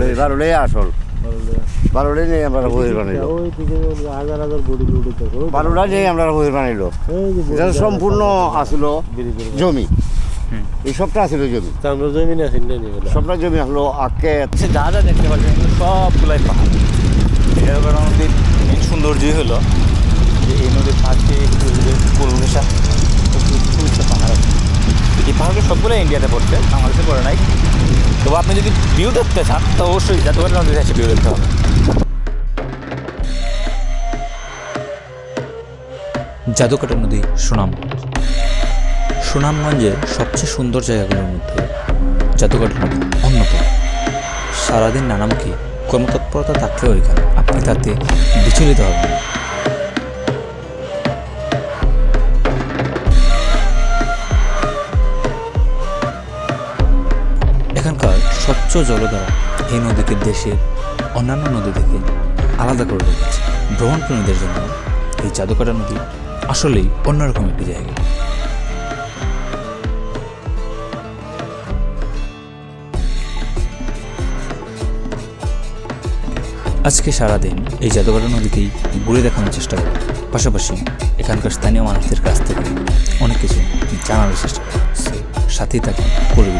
বেশি আসল। বারোটাই আমরা বহির বানাইলো। হাজার হাজার আমরা বহির বানাইলো। এটা সম্পূর্ণ আসলো জমি। এই সবটা আসলো জমি। আমরা জমি না চিন্তা সবটা জমি আসলো আকে। যা যা দেখতে পাচ্ছেন এগুলো সবগুলাই পাহাড়। মেন সৌন্দর্যই হলো। যে এই নদীর পাশে পাহাড় আছে। এই পাহাড়গুলো সবগুলো ইন্ডিয়াতে পড়ছে বাংলাদেশে পড়ে নাই। তবু আপনি যদি ভিউ দেখতে চান, তো অবশ্যই জাতীয় নদীতে এসে ভিউ দেখতে হবে। জাদুকাটা নদী সুনাম। সুনামগঞ্জের সবচেয়ে সুন্দর জায়গাগুলোর মধ্যে জাদুকাটা নদী অন্যতম। সারাদিন নানামুখী, কর্মতৎপরতা থাকলেও এখানে আপনি তাতে বিচলিত হবেন না। স্বচ্ছ জলধারা। এই নদীকে দেশের অন্যান্য নদী থেকে আলাদা করে রেখেছে। ভ্রমণপ্রেমীদের জন্য এই জাদুকাটা নদী আসলেই অন্যরকম একটি জায়গা। আজকে সারাদিন এই জাদুঘর নদীকেই ঘুরে দেখানোর চেষ্টা করব। পাশাপাশি এখানকার স্থানীয় মানুষদের কাছ থেকে অনেক কিছু জানার চেষ্টা So, সাথেই থাকুন পুরো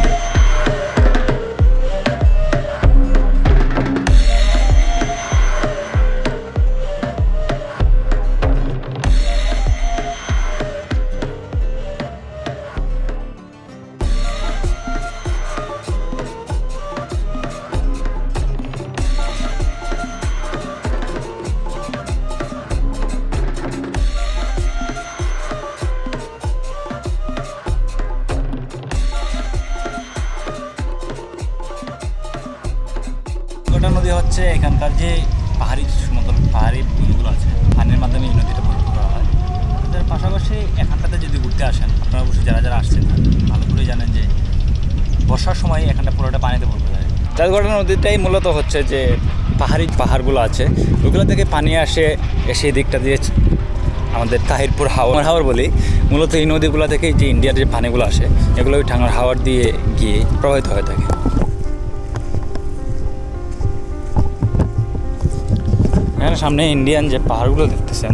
হচ্ছে এখানকার যে পাহাড়ি সমতল পাহাড়ি ভূমিগুলো আছে পানির মাধ্যমে এই নদীটা পরিপূর্ণ করা হয়। তার পাশাপাশি এখানটাতে যদি ঘুরতে আসেন, আপনারা অবশ্যই যারা যারা আসছেন, ভালো করে জানেন যে বর্ষার সময় এখানটা পুরোটা পানিতে ভরপুর যায় চাঁদগড়া নদীটাই মূলত হচ্ছে যে পাহাড়ি পাহাড়গুলো আছে। ওগুলো থেকে পানি আসে, এসে এই দিকটা দিয়ে আমাদের তাহিরপুর হাওয়ার হাওয়ার বলি। মূলত এই নদীগুলো থেকে যে ইন্ডিয়ার যে পানিগুলো আসে, এগুলো ওই ঠাঙ্গার হাওয়ার দিয়ে গিয়ে প্রবাহিত হয়ে থাকে। এখানে সামনে ইন্ডিয়ান যে পাহাড়গুলো দেখতেছেন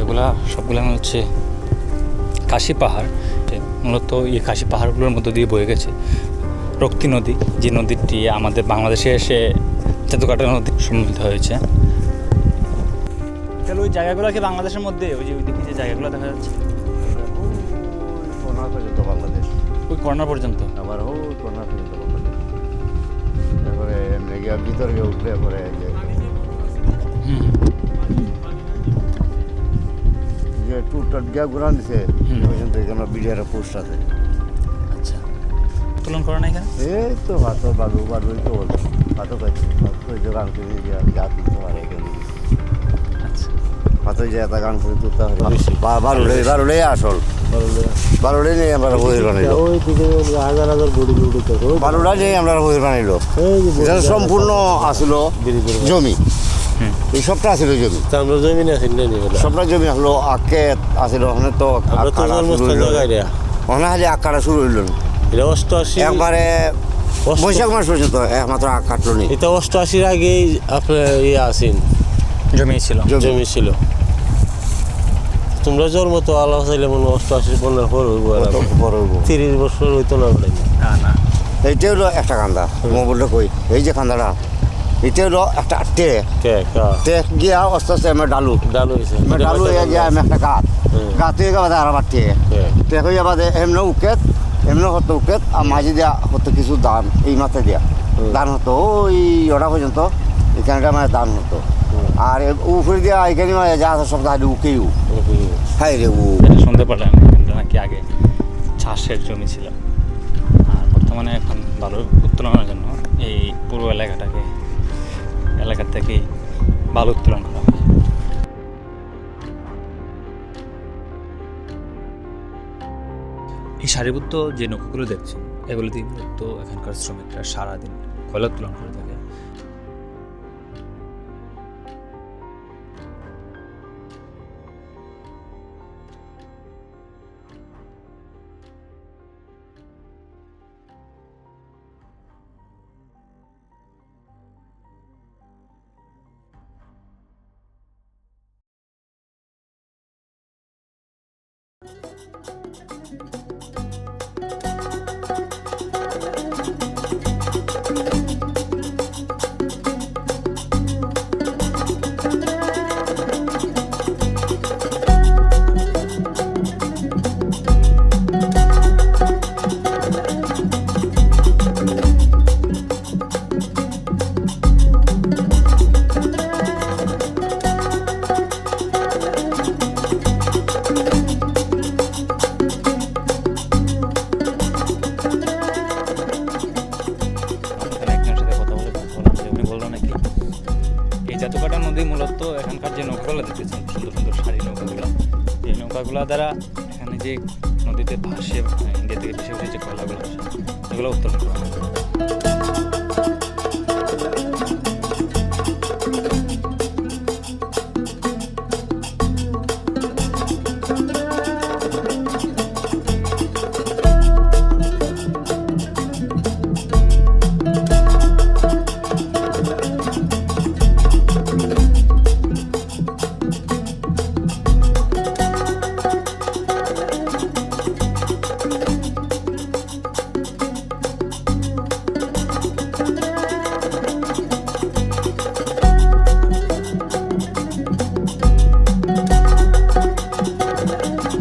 এগুলা সবগুলো হচ্ছে কাশি পাহাড়। মূলত এই কাশি পাহাড়গুলোর মধ্য দিয়ে বয়ে গেছে। রক্তি নদী যে নদীটি আমাদের বাংলাদেশে এসে চেতুকাটা নদী সম্মিলিত হয়েছে। তাহলে ওই জায়গাগুলো কি বাংলাদেশের মধ্যে? ওই যে ওই দিকে যে জায়গাগুলো দেখা যাচ্ছে। পর্যন্ত বাংলাদেশ। ওই কর্নার পর্যন্ত? আবার ও কোনা পর্যন্ত বাংলাদেশ। তারপরে ভিতরে উঠলে পরে যে হুম যে ঘুরান দিছে হুম। পর্যন্ত এখানে বিডিআর পোস্ট আছে আচ্ছা। উত্তোলন করে না এখানে? এই তো ভাত বালু বালু তো খাইছি। ভাত করে গান করে যা তুলতে পারে এখানে। আচ্ছা। ভাতও যে এত গান করে তুলতে পারে। বারোটাই বারোটাই আসল। আমরা বহির বানাইলো ওই দিকে হাজার হাজার থাকে নিয়ে আমরা বহির বানাইলো সম্পূর্ণ আসলো জমি। এই সবটা আসলো জমি? আমরা জমি না বলে। সবটা জমি আসলো আকে আসলো ওখানে তো ওখানে খালি আকাড়া শুরু হইল। এটা অষ্টআশি একবারে বৈশাখ মাস পর্যন্ত একমাত্র আখ কাটলো নি। এটা অষ্টআশির আগেই আপনার ইয়ে আসেন। জমি ছিল। জমি। ছিল। তোমরা জন্ম তো আল্লাহ চাইলে মনে অষ্টআশি পনেরো পর হইব বড় হইবো। তিরিশ বছর হইতো না না না। এইটা হলো একটা কান্দা। মোবাইলটা কই? এই যে কান্দাটা। এটা হলো একটা টে কে। কা গিয়া আস্তে আস্তে আমার ডালু ডালু ডালু হয়ে গিয়া আমি একটা গাত। হুম। গাত হয়ে গেছে আর আবার টে কে হয়ে বাদে এমনি উকেত এমনি হতো উকেত আর মাঝে দিয়া হতো কিছু দান এই মাথায় দিয়া। হুম। দান হতো ওই ওটা পর্যন্ত এখানটা মানে দান হতো। আর উপরে দিয়া এখানে মানে যা আছে সব দাঁড়িয়ে উকেও হাই রে উ। শুনতে পারলেন এটা নাকি আগে চাষের জমি ছিল। আর বর্তমানে এখন ভালো উত্তোলনের জন্য এই পুরো এলাকাটাকে এলাকা থেকে ভালো উত্তোলন করা হয়। এই সারিবদ্ধ যে নৌকাগুলো দেখছেন, এগুলো দিন মূলত এখানকার শ্রমিকরা সারাদিন কয়লা উত্তোলন করে থাকে। মূলত এখানকার যে নৌকাগুলো দেখতেছেন, সুন্দর সুন্দর শাড়ি নৌকাগুলো। এই নৌকাগুলো দ্বারা এখানে যে নদীতে ভাসে ইন্ডিয়া থেকে ভেসে উঠে যে কয়লাগুলো আসে, এগুলো উত্তোলন করা হয়।